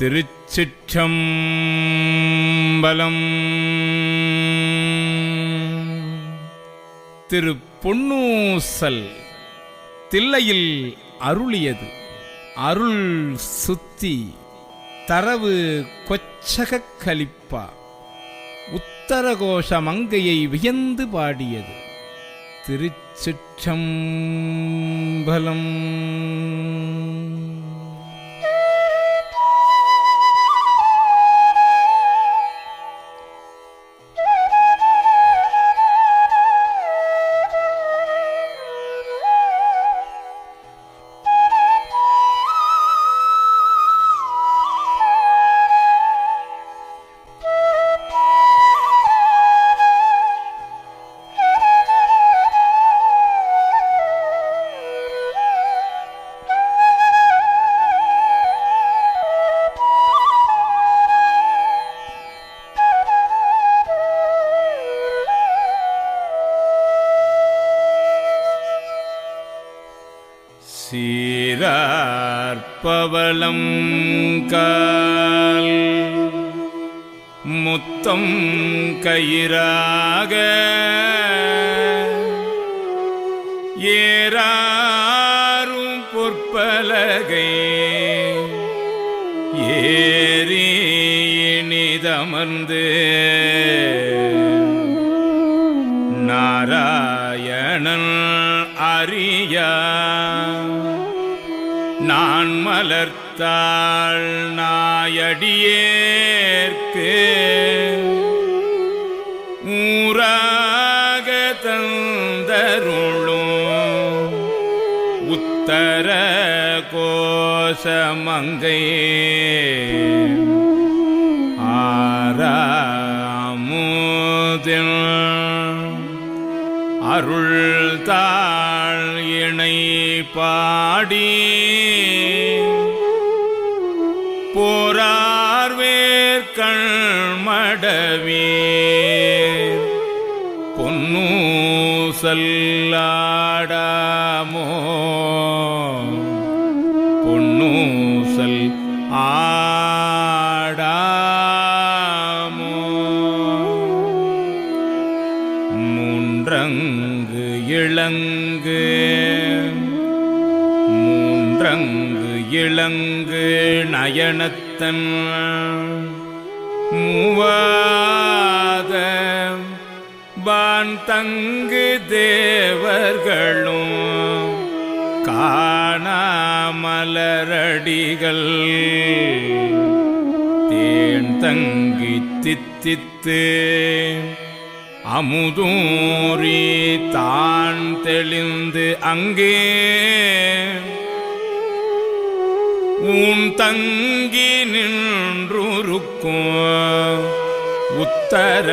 திருச்சிற்றம்பலம். திரு பொன்னூசல் தில்லையில் அருளியது. அருள் சுத்தி தரவு கொச்சகக் கலிப்பா. உத்தரகோஷ மங்கையை வியந்து பாடியது. திருச்சிற்றம்பலம். பவளம் கால் முத்தம் கயிறாக ஏறாரும் பொற்பலகை ஏறி இனிதமர்ந்து நாராயணன் அறியா நான் மலர்த்தாள் நாயடியேற்கு. ஊராக தந்தருளும் உத்தர கோஷமங்கை. ஆராமுதில் அருள் தாழ் இணை பாடி போரார்வேற்கண் மடவீர். பொன்னூசல்லாடாமோ பொன்னூசல் ஆடாமோ? மூன்றங்கு இளங்கு உறங்கு இளங்கு நயனத்தன். மூவாத வான் தங்கு தேவர்களும் காணாமலரடிகள். தேன் தங்கி தித்தித்து அமுதூரி தான் தெளிந்து அங்கே ஊன் தங்கி நின்றுருக்கும். உத்தர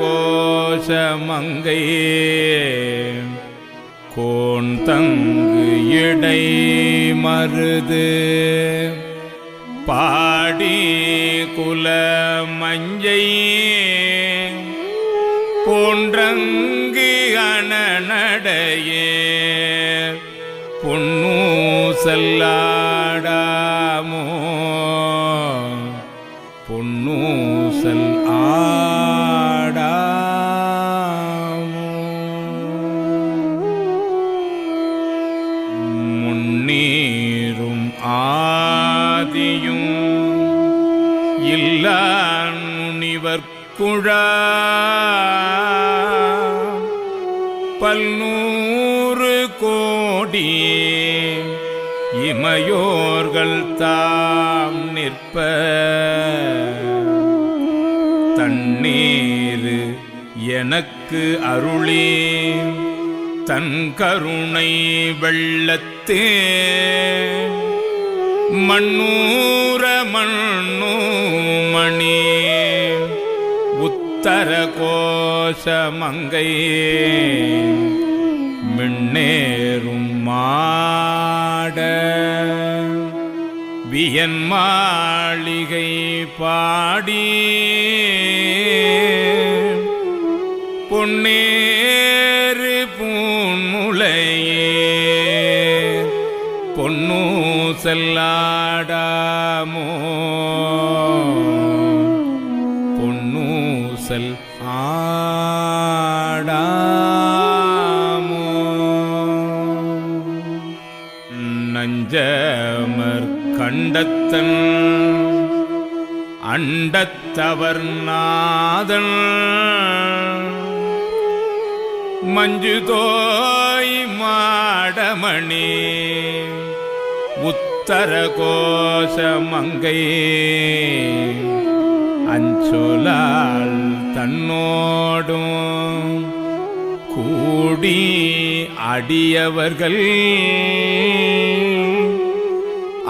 கோஷமங்கை கோன் தங்கு இடை மருது. பாடி குல மஞ்சை போன்றங்கு அணநடையே பொன்னூ செல்லா பொன்னூசல்லாடாமோ பொன்னூசல் ஆடாமோ? முன்னீரும் ஆதியும் இல்ல முனிவர் குழா பல்நூறு இமையோர்கள் தாம் நிற்ப. தண்ணீர் எனக்கு அருளே தன் கருணை வெள்ளத்தே. மண்ணூர மண்ணு மணி உத்தர கோஷமங்கை மின்னேறும் மாட வியன் மாளிகை பாடி பொன்னேறு பூன்முலையே பொன்னூசல்லாடாமோ அண்டத்தன் அண்டத்தவர் நாதன் மஞ்சு தோய் மாடமணி உத்தர கோஷ மங்கை. அஞ்சொலால் தன்னோடும் கூடி அடியவர்கள்.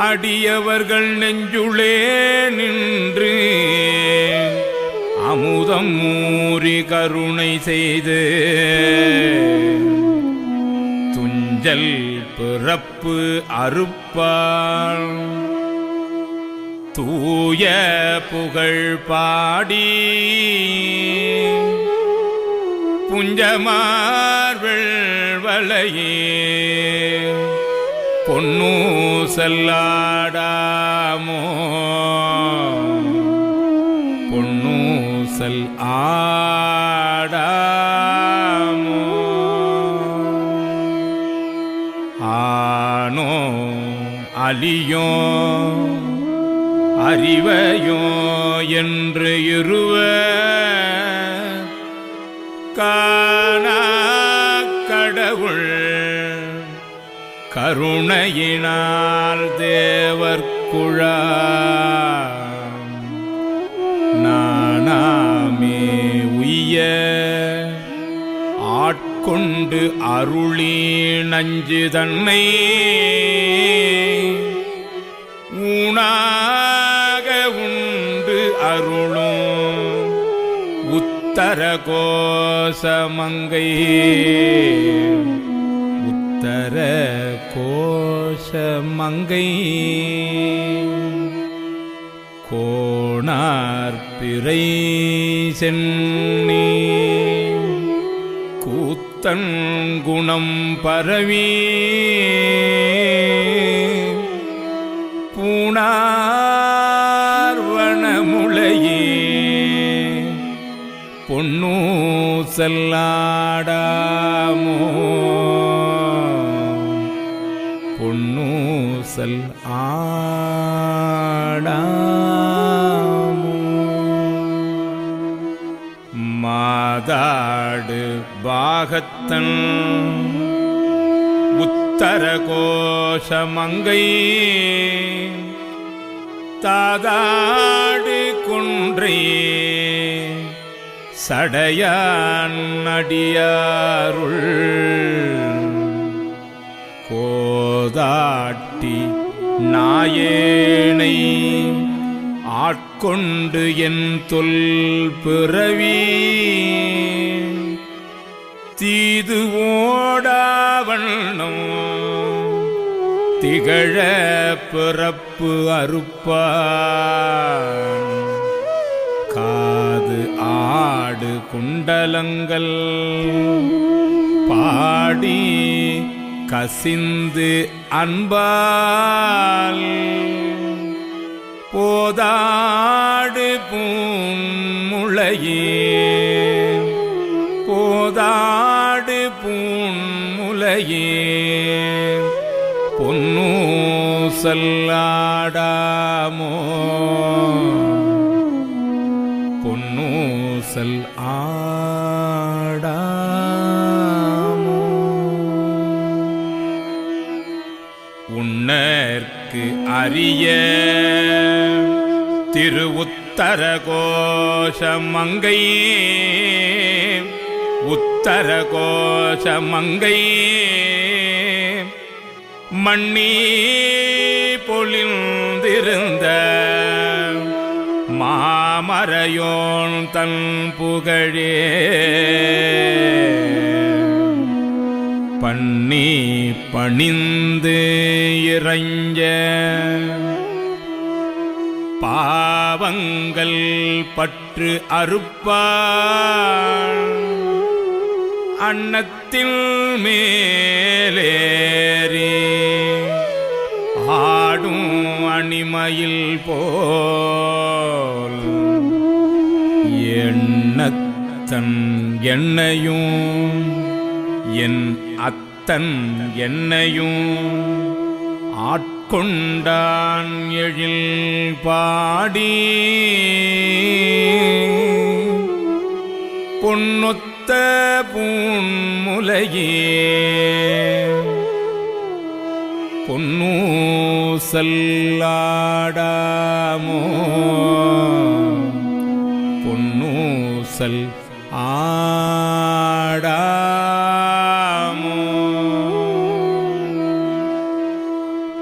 அடியவர்கள் நெஞ்சுளே நின்று அமுதம் மூறி கருணை செய்து துஞ்சல் பிறப்பு அறுப்பாள். தூய புகழ் பாடி புஞ்சமார்வள் வளையே பொன்னூ செல்லாடாமோ பொன்னூசல் ஆடாமோ ஆனோ அலியோ அறிவையோ என்று இருவ காணா கடவுள் கருணையினால் தேவர்குழா நானாமே உய்ய ஆட்கொண்டு அருளி நஞ்சு தன்னை. ஊனாக உண்டு அருளும் உத்தர கோசமங்கை தர கோஷமங்கை கோணார் பிறை சென்னி. கூத்தன் குணம் பரவி. பூணார் வனமுளையே பொன்னூ செல்லாடாமோ ஆடாமோ? மாதாடு பாகத்தன் உத்தர கோஷமங்கை தாதாடு குன்றே சடையான் அடியாருள். கோதாட் கோதாட்டி நாயேனை ஆட்கொண்டு என் தொல் பிறவி. தீது ஓடாவண்ணம் திகழ பிறப்பு அறுப்பான். காது ஆடு குண்டலங்கள் பாடி கசிந்து அன்பால் போதாடு பூன்முளையே போதாடு பூன்முளையே பொன்னூசல்லாடாமோ பொன்னூசல் அரிய திரு உத்தர கோஷமங்கை உத்தர கோஷமங்கை மண்ணி பொழிந்திருந்த மாமரையோன் தன் புகழே. பண்ணி பணிந்து இறைஞ்ச பாவங்கள் பற்று அறுப்பாள். அன்னத்தில் மேலேறி ஆடும் அணிமையில் போல் எண்ணத்தன் எண்ணையும் என் அத்தன் என்னையும் ஆட்கொண்டான் எழில் பாடி. பொன்னொத்த பூன்முலையே பொன்னூசல்லாடாமோ பொன்னூசல் ஆடா.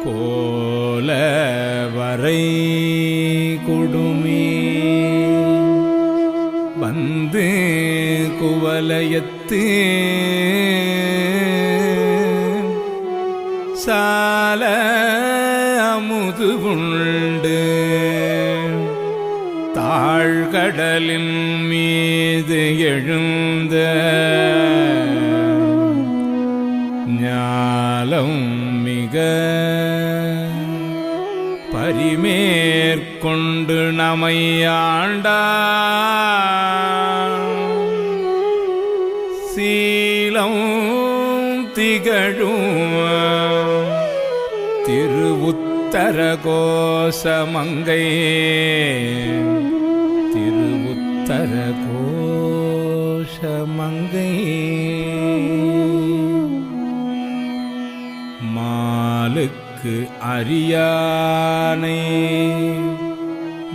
கோல வரை குடுமி. வந்து குவலயத்து. சால அமுது உண்டு. தாழ்கடலின் மீது எழுந்த. ஞாலம் மேற்கொண்டு நமை ஆண்டா சீலம் திகழும் திருவுத்தர கோசமங்கை திருவுத்தர கோஷமங்கை அறியானை.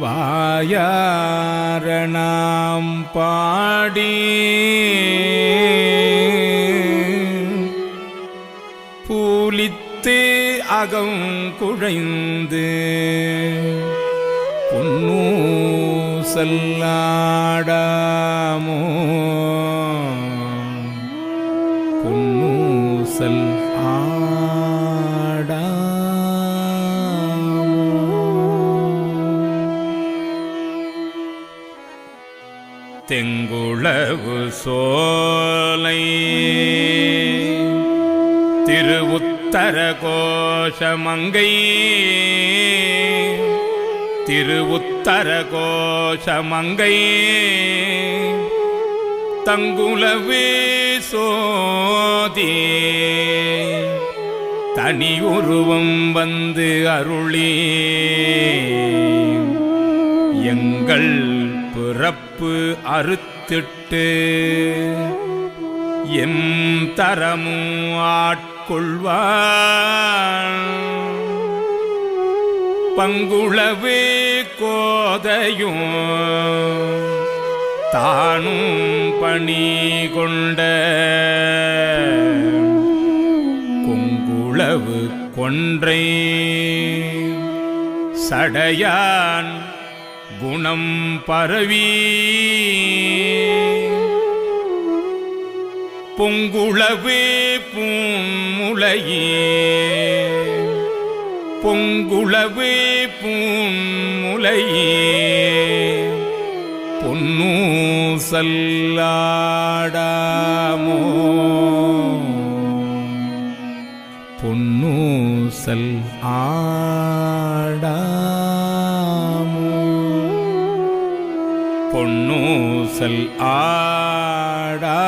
வாயாரணாம் பாடி. பூலித்து அகம் குழைந்து பொன்னூசல்லாடாமோ. சோலை. திருவுத்தர கோஷமங்கை திருவுத்தர கோஷமங்கை தங்குலவே சோதி. தனி உருவம் வந்து அருளே. எங்கள் பிறப்பு வைத்திட்டு எம் தரமும் ஆட்கொள்வான். பங்குளவே கோதையும் தானும் பணி கொண்ட கொங்குளவு கொன்றை சடையான் குணம் பரவி பொங்குளவே பூமுலையே பொங்குளவே பூமுலையே பொன்னூசல்லாடாமோ பொன்னூசல் ஆ பொன்னூசல் ஆடா